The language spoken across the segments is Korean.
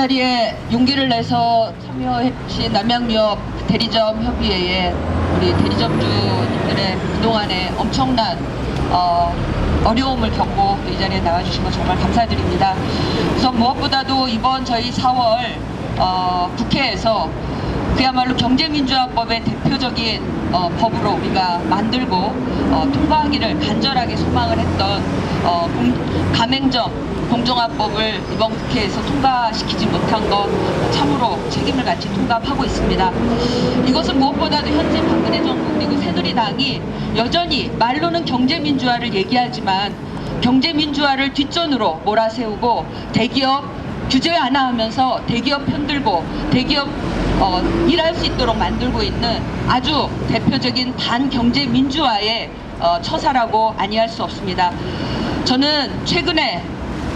자리에 용기를 내서 참여해주신 남양유업 대리점 협의회에 우리 대리점주님들의 그동안의 엄청난 어, 어려움을 겪고 또 이 자리에 나와주신 거 정말 감사드립니다. 우선 무엇보다도 이번 저희 4월 어, 국회에서 그야말로 경제민주화법의 대표적인 어, 법으로 우리가 만들고 어, 통과하기를 간절하게 소망을 했던 어, 공- 가맹점 공정화법을 이번 국회에서 통과시키지 못한 것 참으로 책임을 같이 통과하고 있습니다. 이것은 무엇보다도 현재 박근혜 정부 그리고 새누리당이 여전히 말로는 경제민주화를 얘기하지만 경제민주화를 뒷전으로 몰아세우고 대기업 규제 안 하면서 대기업 편들고 대기업 어, 일할 수 있도록 만들고 있는 아주 대표적인 반경제 민주화의 어, 처사라고 아니할 수 없습니다. 저는 최근에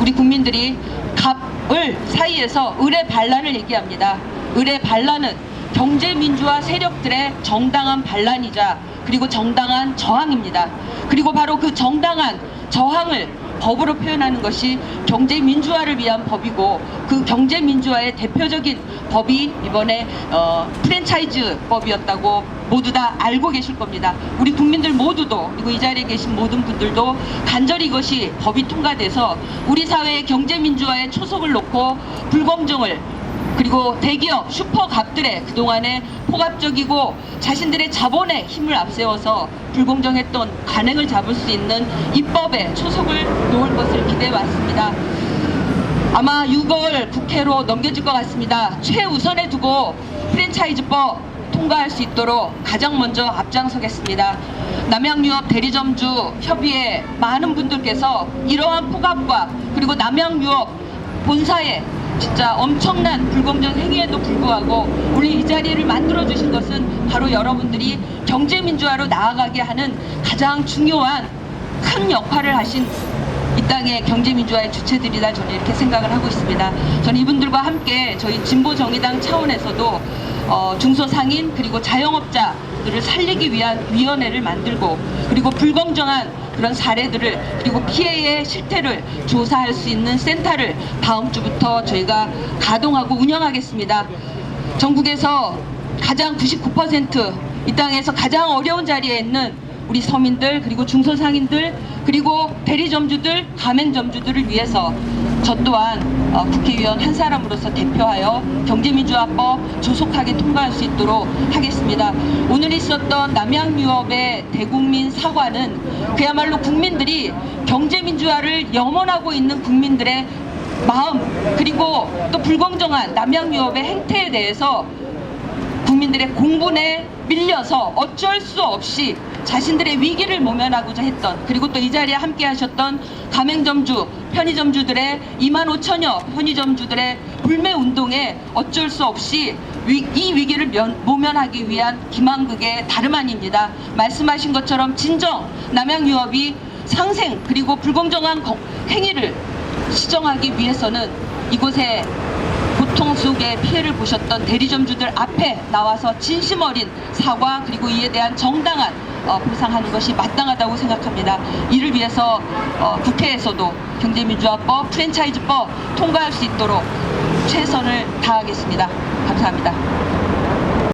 우리 국민들이 갑을 사이에서 을의 반란을 얘기합니다. 을의 반란은 경제 민주화 세력들의 정당한 반란이자 그리고 정당한 저항입니다. 그리고 바로 그 정당한 저항을 법으로 표현하는 것이 경제 민주화를 위한 법이고 그 경제 민주화의 대표적인 법이 이번에 어, 프랜차이즈 법이었다고 모두 다 알고 계실 겁니다. 우리 국민들 모두도 그리고 이 자리에 계신 모든 분들도 간절히 이것이 법이 통과돼서 우리 사회의 경제 민주화에 초석을 놓고 불공정을 그리고 대기업 슈퍼갑들의 그동안의 포갑적이고 자신들의 자본의 힘을 앞세워서 불공정했던 관행을 잡을 수 있는 입법에 초석을 놓을 것을 기대해 왔습니다. 아마 6월 국회로 넘겨질 것 같습니다. 최우선에 두고 프랜차이즈법 통과할 수 있도록 가장 먼저 앞장서겠습니다. 남양유업 대리점주 협의회 많은 분들께서 이러한 포갑과 그리고 남양유업 본사에 진짜 엄청난 불공정 행위에도 불구하고 우리 이 자리를 만들어 주신 것은 바로 여러분들이 경제 민주화로 나아가게 하는 가장 중요한 큰 역할을 하신 이 땅의 경제민주화의 주체들이다 저는 이렇게 생각을 하고 있습니다. 저는 이분들과 함께 저희 진보정의당 차원에서도 어, 중소상인 그리고 자영업자 들을 살리기 위한 위원회를 만들고 그리고 불공정한 그런 사례들을 그리고 피해의 실태를 조사할 수 있는 센터를 다음 주부터 저희가 가동하고 운영하겠습니다. 전국에서 가장 99%이 땅에서 가장 어려운 자리에 있는 우리 서민들 그리고 중소상인들 그리고 대리점주들 가맹점주들을 위해서 저 또한 어, 국회의원 한 사람으로서 대표하여 경제민주화법 조속하게 통과할 수 있도록 하겠습니다. 오늘 있었던 남양유업의 대국민 사과는 그야말로 국민들이 경제민주화를 염원하고 있는 국민들의 마음 그리고 또 불공정한 남양유업의 행태에 대해서 국민들의 공분에 밀려서 어쩔 수 없이 자신들의 위기를 모면하고자 했던 그리고 또 이 자리에 함께 하셨던 가맹점주, 편의점주들의 2만 5천여 편의점주들의 불매 운동에 어쩔 수 없이 위, 이 위기를 면, 모면하기 위한 기만극의 다름 아닙니다. 말씀하신 것처럼 진정 남양유업이 상생 그리고 불공정한 거- 행위를 시정하기 위해서는 이곳에 고통 속에 피해를 보셨던 대리점주들 앞에 나와서 진심 어린 사과 그리고 이에 대한 정당한 어, 보상하는 것이 마땅하다고 생각합니다. 이를 위해서 어, 국회에서도 경제민주화법, 프랜차이즈법 통과할 수 있도록 최선을 다하겠습니다. 감사합니다.